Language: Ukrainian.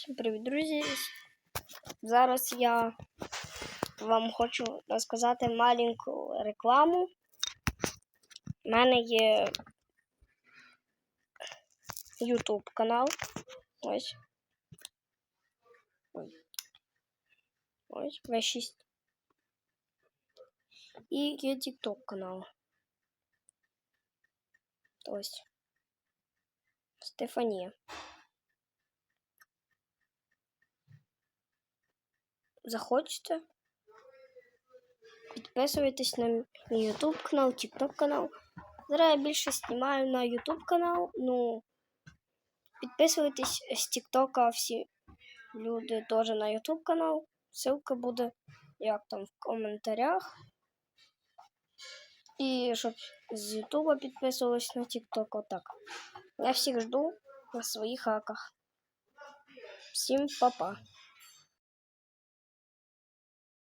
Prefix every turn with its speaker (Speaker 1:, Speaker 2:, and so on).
Speaker 1: Всім привіт, друзі! Зараз я вам хочу розказати маленьку рекламу. У мене є YouTube канал. Ось. Ось, V6. І є TikTok канал. Ось. Стефанія. Захочете. Підписуйтесь на мій YouTube канал, TikTok канал. Зараз я більше знімаю на YouTube канал. Ну, підписуйтесь з TikTok всі люди теж на YouTube канал. Ссылка буде як там в коментарях. І щоб з YouTube підписувались на TikTok, отак. Я всіх жду на своїх хаках. Всім па-па.